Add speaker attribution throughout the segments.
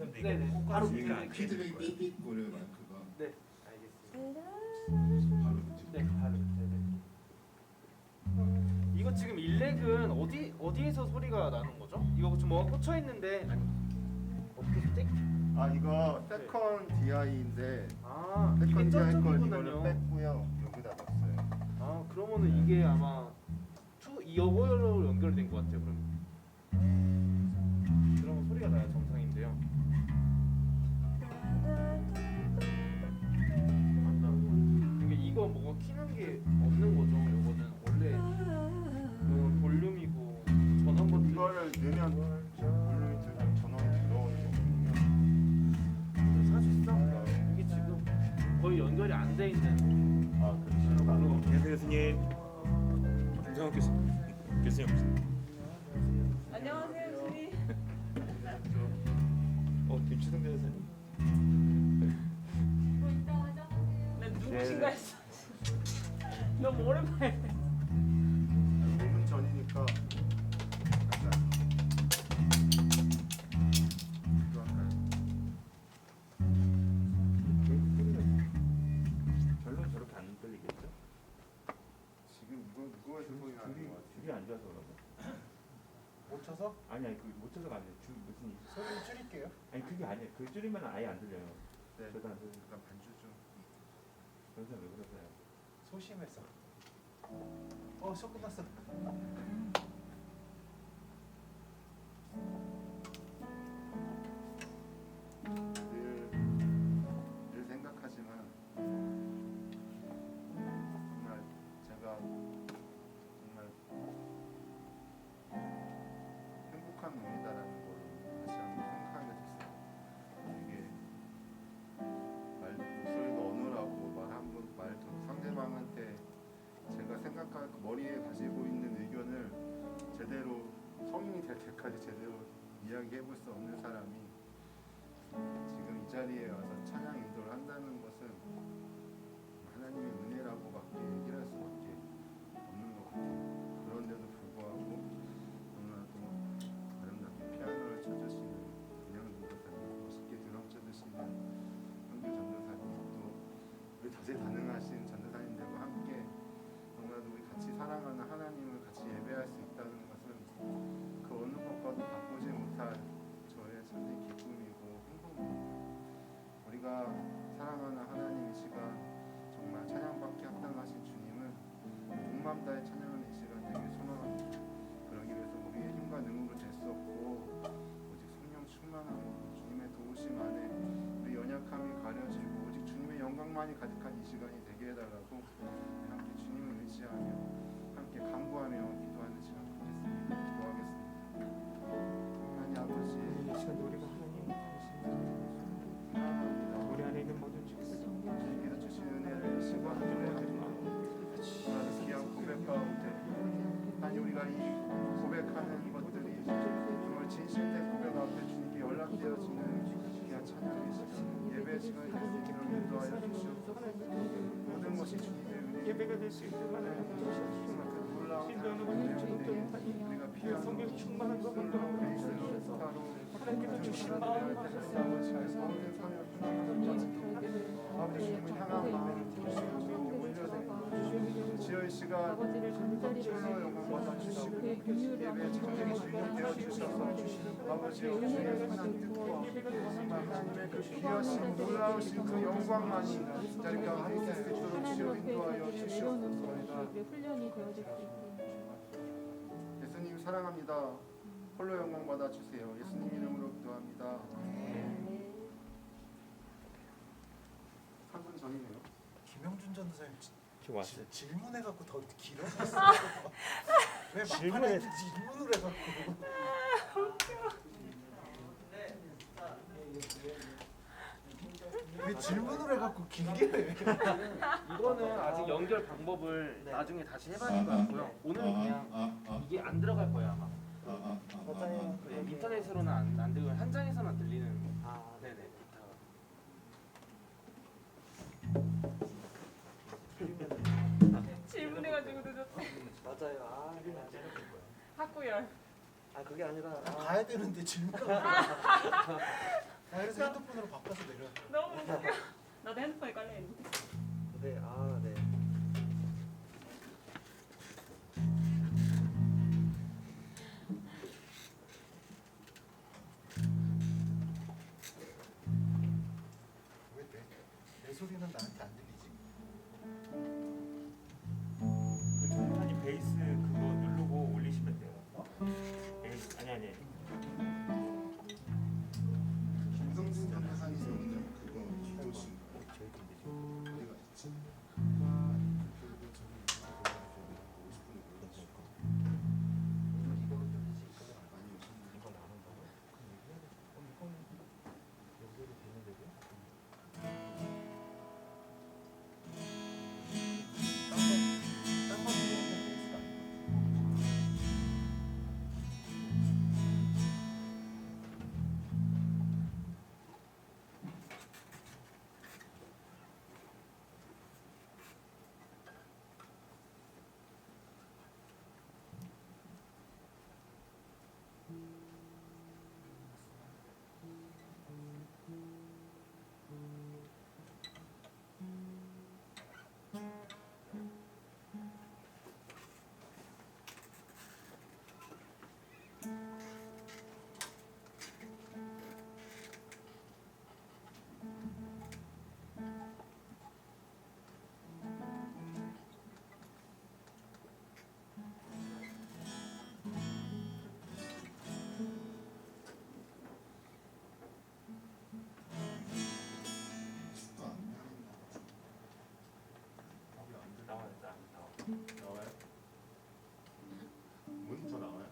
Speaker 1: 네, 네.
Speaker 2: 이거
Speaker 1: 바로 뮤트.
Speaker 2: 안
Speaker 3: 피드백이 삑삑 거려요 마이크가
Speaker 1: 네, 알겠습니다.
Speaker 3: 바로
Speaker 1: 네, 바로 네, 네. 이거 지금 일렉은 어디 어디에서 소리가 나는 거죠? 이거 좀 뭐가 꽂혀 있는데 아니 어떻게 땡?
Speaker 4: 아 이거 세컨 DI인데
Speaker 1: 아 이게
Speaker 4: 세컨 DI 걸 이거를
Speaker 1: 저쪽이구나.
Speaker 4: 뺐고요 여기다 넣었어요.
Speaker 1: 아 그러면은 이게 아마 투 이어버로 연결된 것 같아요. 그럼 그러면 소리가 나야 정상인데요. 이거 뭐가 키는 게 없는 거죠. 이거는 원래 이건 볼륨이고 전원 버튼.
Speaker 4: 이거를 넣으면 볼륨이 들면 전원이 들어오는 거거든요.
Speaker 1: 사실상 이게 지금 거의 연결이 안 돼 있는.
Speaker 4: 아 그렇죠.
Speaker 2: 안녕하세요 교수님 김성욱 교수님 교수님
Speaker 5: 안녕하세요, 주희.
Speaker 2: 어 김치동 변호사님
Speaker 5: 난 누구신가 했어. 너무 오랜만에.
Speaker 4: 5분 전이니까 제대로 이야기해 볼 수 없는 사람이 지금 이 자리에 와서 찬양 시간이 되게 해달라고
Speaker 2: 성령 충만한 것
Speaker 4: 베이스로 스타로
Speaker 2: 하나님께서 주신 마음
Speaker 4: 주시고
Speaker 5: 아버지를 전자리를
Speaker 4: 홀로 영광 받아 주시고
Speaker 5: 그의 긍휼을
Speaker 4: 예배 전쟁의 주인이 되어 주셔서 아버지 우리의 하나님 뜻과 하나님의 그 귀하신 놀라우신 그 영광만이 이 자리 가운데 있을 수 있도록 주여 인도하여 주시옵소서
Speaker 5: 우리에게 훈련이 되어질 수 있도록
Speaker 4: 예수님 사랑합니다. 홀로 영광 받아 주세요. 예수님 이름으로 기도합니다. 3분 전이네요.
Speaker 6: 김영준 전도사님 지-
Speaker 2: 지금 왔어요.
Speaker 6: 지- 질문해 갖고 더 길어졌어. 왜
Speaker 2: 질문해-
Speaker 6: 질문을 해 갖고. 왜 질문을 해갖고 길게 해?
Speaker 1: 이거는 아직 연결 방법을 나중에 다시 해봐야 될 것 같고요. 오늘은 그냥
Speaker 3: 아, 아,
Speaker 1: 이게 안 들어갈 거예요 아마.
Speaker 3: 아, 아, 아, 아, 아.
Speaker 1: 그 인터넷으로는 안, 안 되고 현장에서만 들리는. 네네.
Speaker 5: 질문해가지고 늦었대.
Speaker 6: 맞아요. 아, 그게 아니라
Speaker 5: 학구열.
Speaker 6: 아 그게 아니라
Speaker 3: 나
Speaker 6: 아,
Speaker 3: 가야 되는데 질문. 나 그래서 핸드폰으로 바꿔서 내려.
Speaker 5: 너무 웃겨. 나도 핸드폰에 깔려 있는데.
Speaker 6: 네, 아
Speaker 7: 나와.
Speaker 4: 나와요?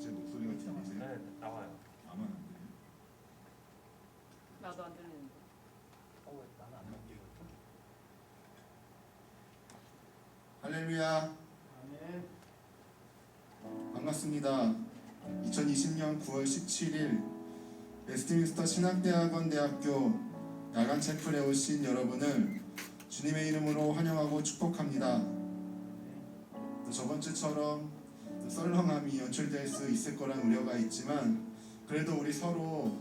Speaker 4: 제 목소리가 들리세요?
Speaker 7: 네, 나와요.
Speaker 4: 나만 안 들려요?
Speaker 5: 나도 안 들리는데.
Speaker 3: 어왜 나는 안 넘기고
Speaker 4: 할렐루야. 반갑습니다. 2020년 9월 17일 웨스트민스터 신학대학원 대학교 야간 채플에 오신 여러분을 주님의 이름으로 환영하고 축복합니다. 또 저번 주처럼 또 썰렁함이 연출될 수 있을 거란 우려가 있지만 그래도 우리 서로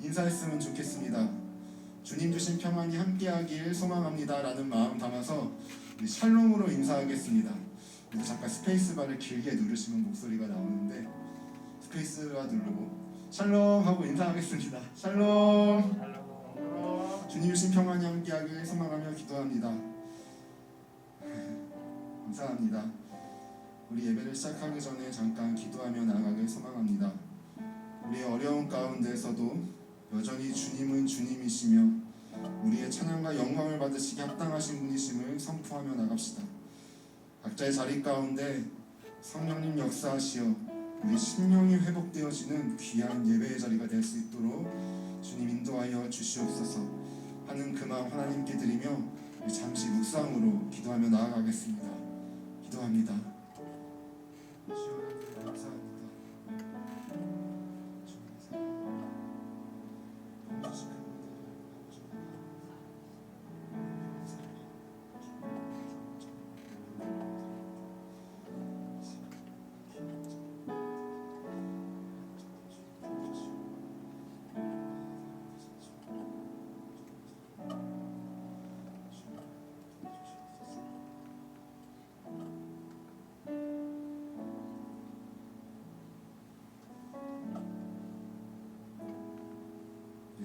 Speaker 4: 인사했으면 좋겠습니다. 주님 주신 평안이 함께하길 소망합니다라는 마음 담아서 샬롬으로 인사하겠습니다. 잠깐 스페이스바를 길게 누르시면 목소리가 나오는데 스페이스바 누르고 샬롬 하고 인사하겠습니다. 샬롬.
Speaker 7: 헬로.
Speaker 4: 주님 주신 평안이 함께하길 소망하며 기도합니다. 감사합니다. 우리 예배를 시작하기 전에 잠깐 기도하며 나아가길 소망합니다. 우리의 어려운 가운데서도 여전히 주님은 주님이시며 우리의 찬양과 영광을 받으시기 합당하신 분이심을 선포하며 나갑시다. 각자의 자리 가운데 성령님 역사하시어 우리 심령이 회복되어지는 귀한 예배의 자리가 될 수 있도록 주님 인도하여 주시옵소서 하는 그 마음 하나님께 드리며 잠시 묵상으로 기도하며 나아가겠습니다. 기도합니다.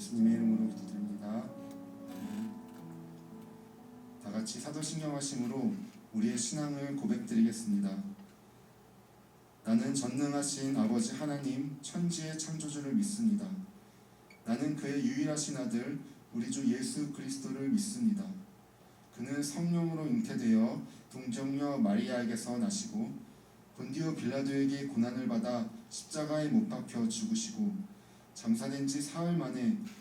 Speaker 4: 예수님의 이름으로 기도드립니다. 다 같이 사도신경 하심으로 우리의 신앙을 고백드리겠습니다. 나는 전능하신 아버지 하나님 천지의 창조주를 믿습니다. 나는 그의 유일하신 아들 우리 주 예수 그리스도를 믿습니다. 그는 성령으로 잉태되어 동정녀 마리아에게서 나시고 본디오 빌라도에게 고난을 받아 십자가에 못 박혀 죽으시고 장사된 지 사흘 만에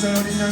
Speaker 4: 유월절 어린 양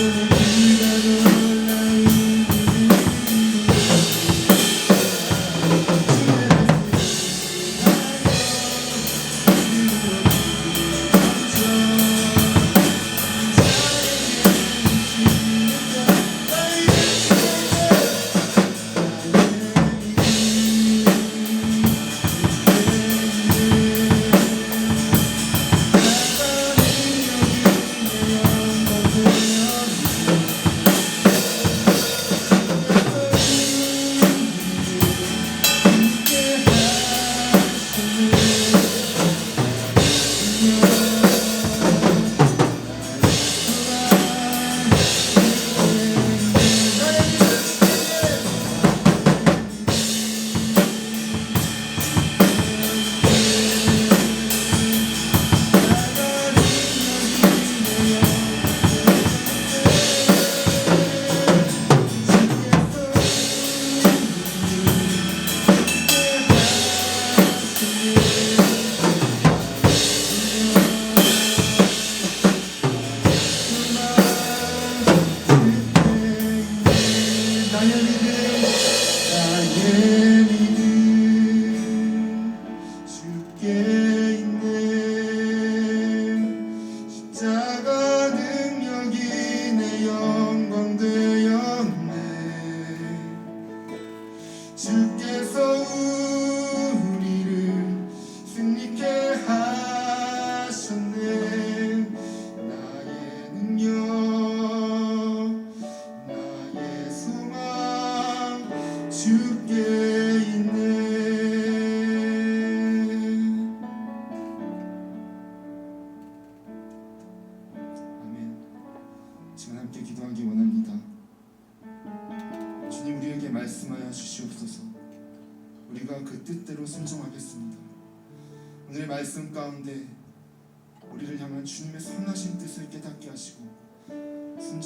Speaker 4: Thank you.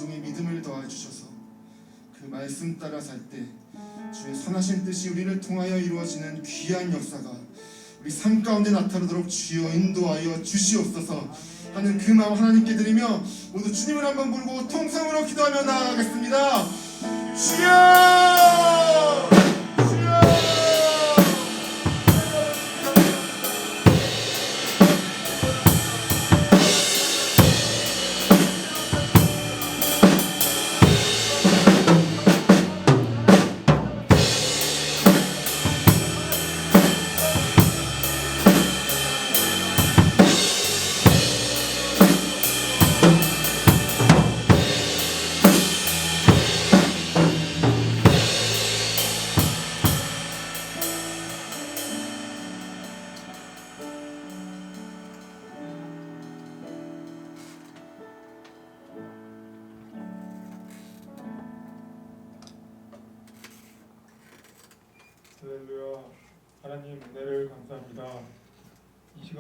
Speaker 4: 순종의 믿음을 더해 주셔서 그 말씀 따라 살 때 주의 선하신 뜻이 우리를 통하여 이루어지는 귀한 역사가 우리 삶 가운데 나타나도록 주여 인도하여 주시옵소서 하는 그 마음 하나님께 드리며 모두 주님을 한번 부르고 통성으로 기도하며 나아가겠습니다. 주여!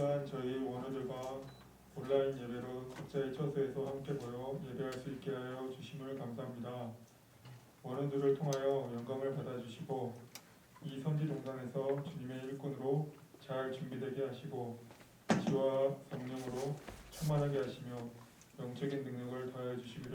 Speaker 8: 이 시간 저희 원우들과 온라인 예배로 각자의 처소에서 함께 모여 예배할 수 있게 하여 주심을 감사합니다. 원우들을 통하여 영광을 받아주시고 이 선지 동산에서 주님의 일꾼으로 잘 준비되게 하시고 지와 성령으로 충만하게 하시며 영적인 능력을 더하여 주시기를